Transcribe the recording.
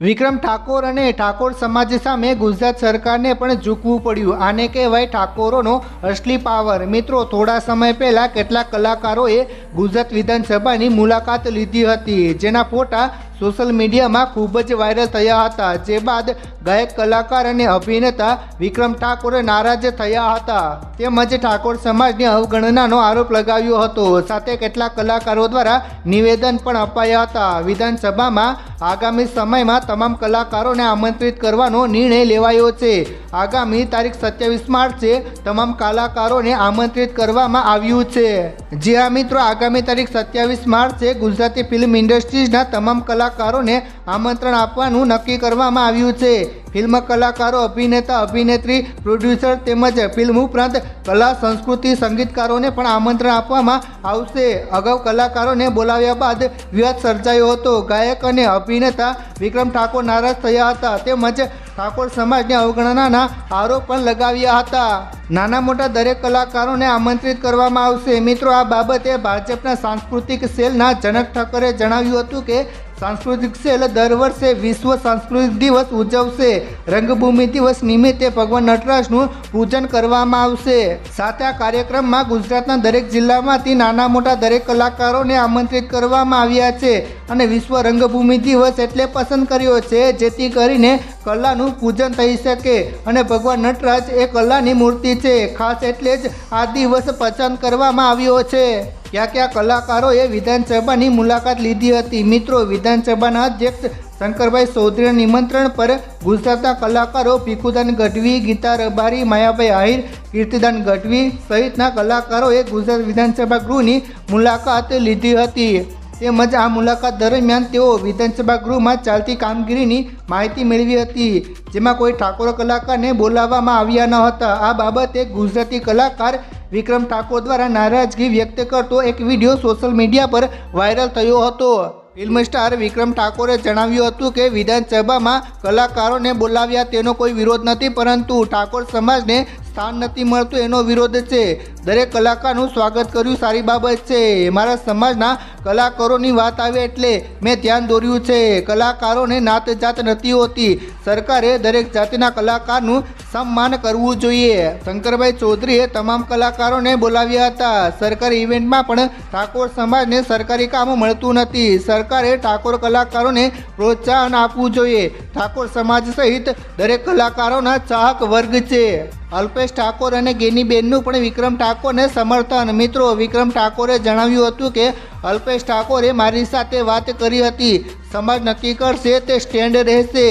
વિક્રમ ઠાકોર અને ઠાકોર સમાજ સામે ગુજરાત સરકારને પણ ઝૂકવું પડ્યું. આને કહેવાય ઠાકોરોનો અસલી પાવર. મિત્રો, થોડા સમય પહેલાં કેટલાક કલાકારોએ ગુજરાત વિધાનસભાની મુલાકાત લીધી હતી, જેના ફોટા સોશિયલ મીડિયામાં ખૂબ જ વાયરલ થયા હતા. જે બાદ ગાયક, કલાકાર અને અભિનેતા વિક્રમ ઠાકોરે નારાજ થયા હતા. તેમજ ઠાકોર સમાજની અવગણનાનો આરોપ લગાવ્યો હતો. સાથે કેટલાક કલાકારો દ્વારા નિવેદન પણ અપાયા હતા. વિધાનસભામાં આગામી સમયમાં તમામ કલાકારોને આમંત્રિત કરવાનો નિર્ણય લેવાયો છે. આગામી તારીખ સત્યાવીસ માર્ચે તમામ કલાકારોને આમંત્રિત કરવામાં આવ્યું છે. જી હા મિત્રો, આગામી તારીખ સત્યાવીસ માર્ચે ગુજરાતી ફિલ્મ ઇન્ડસ્ટ્રીઝના તમામ કલાકારોને આમંત્રણ આપવાનું નક્કી કરવામાં આવ્યું છે. ફિલ્મ કલાકારો, અભિનેતા, અભિનેત્રી, પ્રોડ્યુસર તેમજ ફિલ્મ ઉપરાંત કલા, સંસ્કૃતિ, સંગીતકારોને પણ આમંત્રણ આપવામાં આવશે. અગાઉ કલાકારોને બોલાવ્યા બાદ વિવાદ સર્જાયો હતો. ગાયક અને અભિનેતા વિક્રમ ઠાકોર નારાજ થયા હતા તેમજ ઠાકોર સમાજને અવગણનાના આરોપ પણ લગાવ્યા હતા. નાના મોટા દરેક કલાકારોને આમંત્રિત કરવામાં આવશે. મિત્રો, આ બાબતે ભાજપના સાંસ્કૃતિક સેલના જનક ઠક્કરે જણાવ્યું હતું કે સાંસ્કૃતિક સેલ દર વર્ષે વિશ્વ સાંસ્કૃતિક દિવસ ઉજવશે. રંગભૂમિ દિવસ નિમિત્તે ભગવાન નટરાજનું પૂજન કરવામાં આવશે. સાથે આ કાર્યક્રમમાં ગુજરાતના દરેક જિલ્લામાંથી નાના મોટા દરેક કલાકારોને આમંત્રિત કરવામાં આવ્યા છે અને વિશ્વ રંગભૂમિ દિવસ એટલે પસંદ કર્યો છે, જેથી કરીને કલાનું પૂજન થઈ શકે અને ભગવાન નટરાજ એ કલાની મૂર્તિ છે. ખાસ એટલે જ આ દિવસ પસંદ કરવામાં આવ્યો છે. ક્યાં ક્યાં કલાકારોએ વિધાનસભાની મુલાકાત લીધી હતી. મિત્રો, વિધાનસભાના અધ્યક્ષ શંકરભાઈ ચૌધરીના નિમંત્રણ પર ગુજરાતના કલાકારો ભીખુદાન ગઢવી ગીતા રબારી માયાભાઈ આહિર, કીર્તિદાન ગઢવી સહિતના કલાકારોએ ગુજરાત વિધાનસભા ગૃહની મુલાકાત લીધી હતી. તેમજ આ મુલાકાત દરમિયાન તેઓ વિધાનસભા ગૃહમાં ચાલતી કામગીરીની માહિતી મેળવી હતી, જેમાં કોઈ ઠાકોર કલાકારને બોલાવવામાં આવ્યા ન હતા. આ બાબતે ગુજરાતી કલાકાર વિક્રમ ઠાકોર દ્વારા નારાજગી વ્યક્ત કરતો એક વીડિયો સોશિયલ મીડિયા પર વાયરલ થયો હતો. ફિલ્મ સ્ટાર વિક્રમ ઠાકોરે જણાવ્યું હતું કે, વિધાનસભામાં કલાકારોને બોલાવ્યા તેનો કોઈ વિરોધ નથી, પરંતુ ઠાકોર સમાજને સ્થાન નથી મળતું એનો વિરોધ છે. દરેક કલાકારનું સ્વાગત કર્યું સારી બાબત છે. મારા સમાજના કલાકારોની વાત આવે એટલે મેં ધ્યાન દોર્યું છે. કલાકારોને નાત જાત નથી હોતી. સરકારે દરેક જાતિના કલાકારનું સન્માન કરવું જોઈએ. શંકરભાઈ ચૌધરીએ તમામ કલાકારોને બોલાવ્યા હતા. સરકારી ઇવેન્ટમાં પણ ઠાકોર સમાજને સરકારી કામ મળતું નથી. સરકારે ઠાકોર કલાકારોને પ્રોત્સાહન આપવું જોઈએ. ઠાકોર સમાજ સહિત દરેક કલાકારોના ચાહક વર્ગ છે. અલ્પેશ ઠાકોર અને ગેનીબેનનું પણ વિક્રમ ઠાકોરને સમર્થન. મિત્રો, વિક્રમ ઠાકોરે જણાવ્યું હતું કે અલ્પેશ ઠાકોરે મારી સાથે વાત કરી હતી. સમાજ નક્કી કરશે તે સ્ટેન્ડ રહેશે.